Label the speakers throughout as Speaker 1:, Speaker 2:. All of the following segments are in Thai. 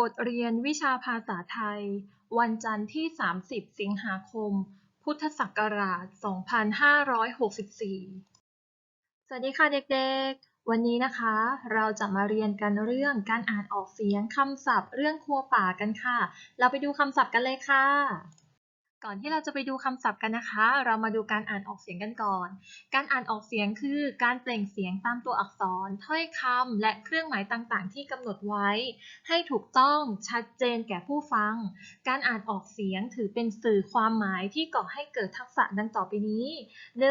Speaker 1: บทเรียนวิชาภาษาไทย วันจันทร์ที่ 30 สิงหาคม พุทธศักราช 2564 สวัสดีค่ะเด็กๆ วันนี้นะคะ เราจะมาเรียนกันเรื่องการอ่านออกเสียงคำศัพท์ เรื่องครัวป่ากันค่ะ เราไปดูคำศัพท์กันเลยค่ะ ก่อนที่เราจะไปดูคำศัพท์กันนะคะ เรามาดูการอ่านออกเสียงกันก่อน การอ่านออกเสียงคือการเปล่งเสียงตามตัวอักษร ถ้อยคำและเครื่องหมายต่างๆ ที่กำหนดไว้ ให้ถูกต้องชัดเจนแก่ผู้ฟัง การอ่านออกเสียงถือเป็นสื่อความหมายที่ก่อให้เกิดทักษะดังต่อไปนี้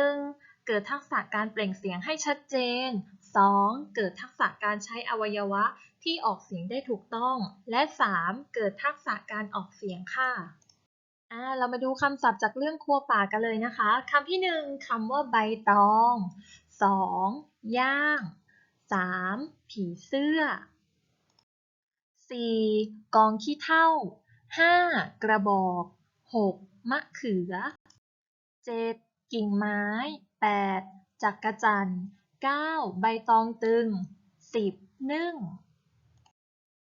Speaker 1: 1. เกิดทักษะการเปล่งเสียงให้ชัดเจน 2. เกิดทักษะการใช้อวัยวะที่ออกเสียงได้ถูกต้อง และ 3. เกิดทักษะการออกเสียงค่ะ อ่าเรามาดูคำศัพท์จากเรื่องครัวป่ากันเลยนะคะคำที่หนึ่งคำว่าใบตองสองย่างสามผีเสื้อสี่กองขี้เถ้าห้ากระบอกหกมะเขือเจ็ดกิ่งไม้แปดจักกระจันเก้าใบตองตึงสิบนึ่ง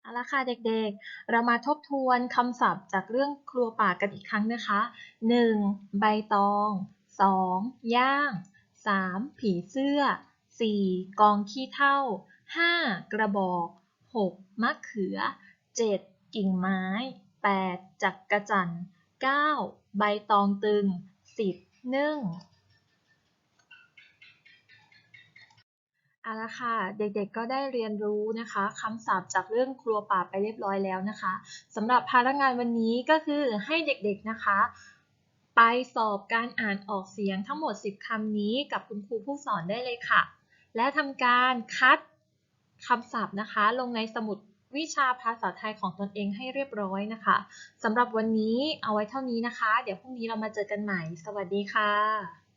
Speaker 1: เอาละค่ะเด็กๆ เรามาทบทวนคำศัพท์จากเรื่องครัวป่ากันอีกครั้งนะคะ 1. ใบตอง 2. ย่าง 3. ผีเสื้อ 4. กองขี้เถ้า 5. กระบอก 6. มะเขือ 7. กิ่งไม้ 8. จักกระจัน 9. ใบตองตึง 10. นึ่ง เอาละค่ะ เด็กๆ ก็ได้เรียนรู้นะคะคำศัพท์จากเรื่องครัวป่าไปเรียบร้อยแล้วนะคะสำหรับภาระงานวันนี้ก็คือให้เด็กๆ นะคะ ไปสอบการอ่านออกเสียงทั้งหมด 10คำนี้กับคุณครูผู้สอนได้เลยค่ะ และทำการคัดคำศัพท์นะคะ ลงในสมุดวิชาภาษาไทยของตนเองให้เรียบร้อยนะคะสำหรับวันนี้เอาไว้เท่านี้นะคะ เดี๋ยวพรุ่งนี้เรามาเจอกันใหม่ สวัสดีค่ะ